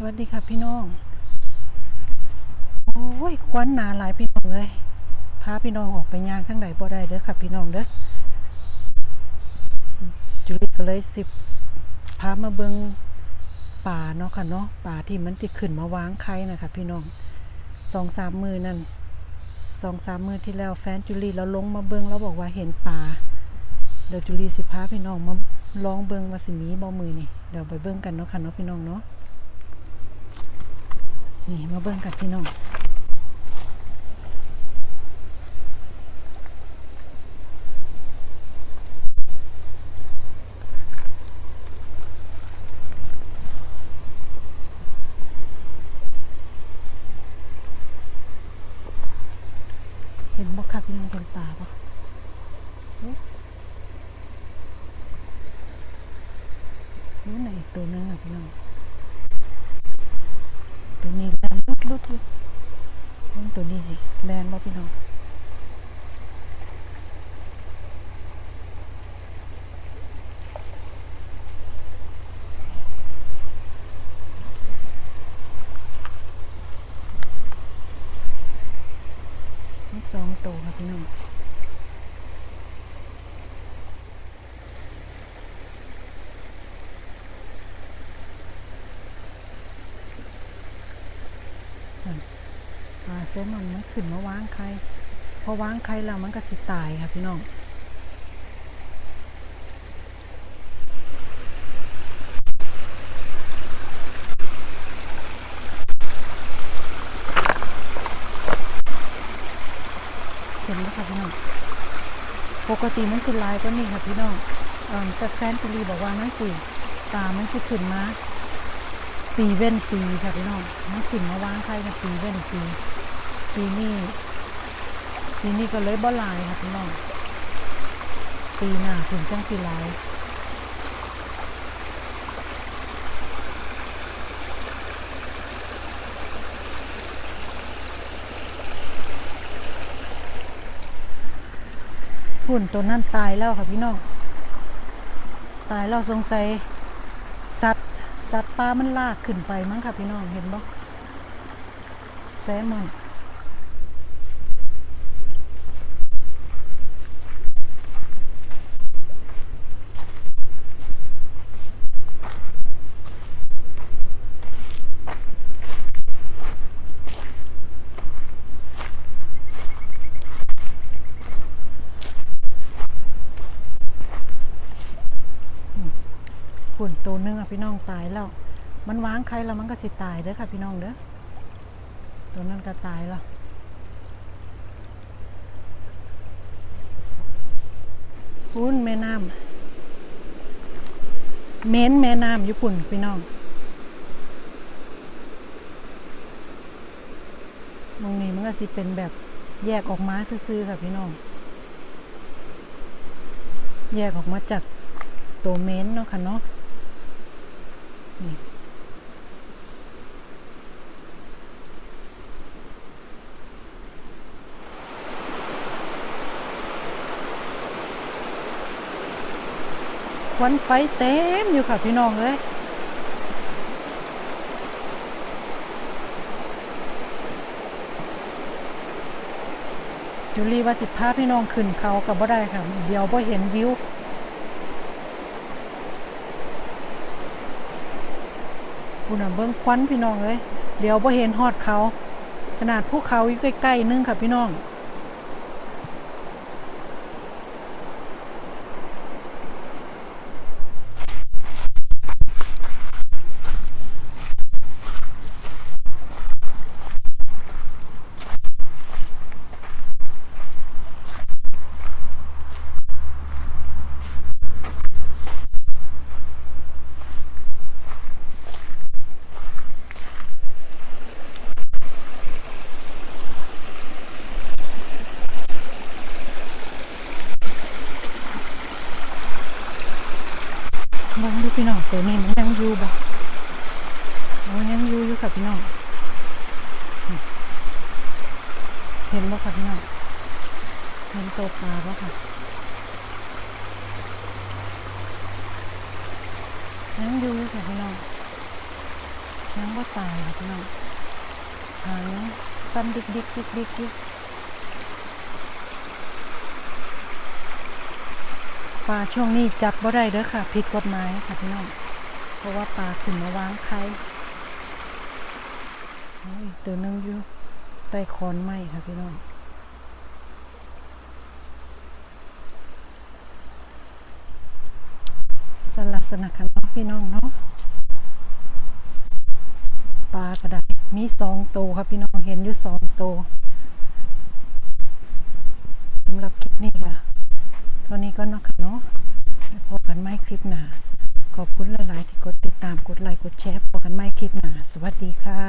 สวัสดีค่ะพี่น้อง โอ้ยควันหนาหลายพี่น้องเลยพาพี่น้องออกไปย่างข้างใดบ่ได้เด้อค่ะพี่น้องเด้อจุลิก็เลยสิบพามาเบิงป่าเนาะค่ะเนาะป่าที่มันจะขึ้นมาวางไข่นะคะพี่น้องสองสามมือนั่นสองสามมือที่แล้วแฟนจุลีเราลงมาเบิงแล้วบอกว่าเห็นป่าเดี๋ยวจุลีสิพาพี่น้องมาลองเบิงว่าสิมีบ่มือนี่เดี๋ยวไปเบิงกันเนาะค่ะเนาะพี่น้องเนาะ นี่มาเบิ่งกันพี่น้องเห็นบ่ครับพี่น้องเห็นป่าปะนู้นไหนตัวนึงอะพี่น้อง ตัวนี้แลนลุดลุดอยู่ มันตัวนี้สิแลนบ่พี่น้องสองตัวค่ะพี่น้อง เซลมอนมันขึ้นมาวางไข่พอวางไข่แล้วมันก็สิตายค่ะพี่น้องเห็นไหมคะพี่น้องปกติมันสิลายก็นี่ค่ะพี่น้องเอิ่มแต่แฟนตุลีบอกว่ามันสิตามันสิขึ้นมาปีเว้นปีค่ะพี่น้องมันขึ้นมาวางไข่กับปีเว้นปี ปีนี้ปีนี้ก็เลยบ่ลายค่ะพี่น้องปีหน้าถึงจังสิลายหุ่นตัวนั้นตายแล้วค่ะพี่น้อง ตายแล้วสงสัยสัตว์สัตว์ป่ามันลากขึ้นไปมั้งค่ะพี่น้องเห็นบ่แซลมอน หุ่นตัวหนึงอะพี่น้องตายแล้ว มันวางไข่แล้วมันก็สิตายเด้อค่ะพี่น้องเด้อตัวนั้นก็ตายแล้วหุ่นแม่น้ำเม้นแม่น้ำญี่ปุ่นพี่น้องตรงนี้มันก็สิเป็นแบบแยกออกมาซื่อๆค่ะพี่น้อง แยกออกมาจากตัวเม้นเนาะค่ะเนาะ นี่ควันไฟเต็มอยู่ค่ะพี่น้องเลยจุลีว่าสิพาพี่น้องขึ้นเขากับบ่ได้ค่ะ เดี๋ยวบ่เห็นวิว คุณน่ะเบิ้งควันพี่น้องเลยเดี๋ยวบ่เห็นฮอดเขา ขนาดภูเขาอยู่ใกล้ๆนึงค่ะพี่น้อง ตัวนี้มันยังอยู่บ่มันยังอยู่อยู่ค่ะพี่น้อง เห็นบ่ค่ะพี่น้องเห็นตัวปลาบ่ค่ะยังอยู่อยู่ค่ะพี่น้องยังว่ตายค่ะพี่น้องหางสั้นดิกดิกดิกดิกอยู่ ปลาช่วงนี้จับบ่ได้เด้อค่ะผิดกฎหมายค่ะพี่น้องเพราะว่าปลาขึ้นมาวางไข่อ้ยตัวนึงอยู่ใต้คอนไม้ค่ะพี่น้องสลัดสนักค่ะเนาะพี่น้องเนาะปลากระไดมีสองตัวครับพี่น้องเห็นอยู่สองตัวสำหรับคลิปนี้ค่ะ ตอนนี้ก็เนาะค่ะเนาะไว้พบกันไม่คลิปหน้าขอบคุณหลาย ๆ ที่กดติดตามกดไลค์กดแชร์พบกันไม่คลิปหน้าสวัสดีค่ะ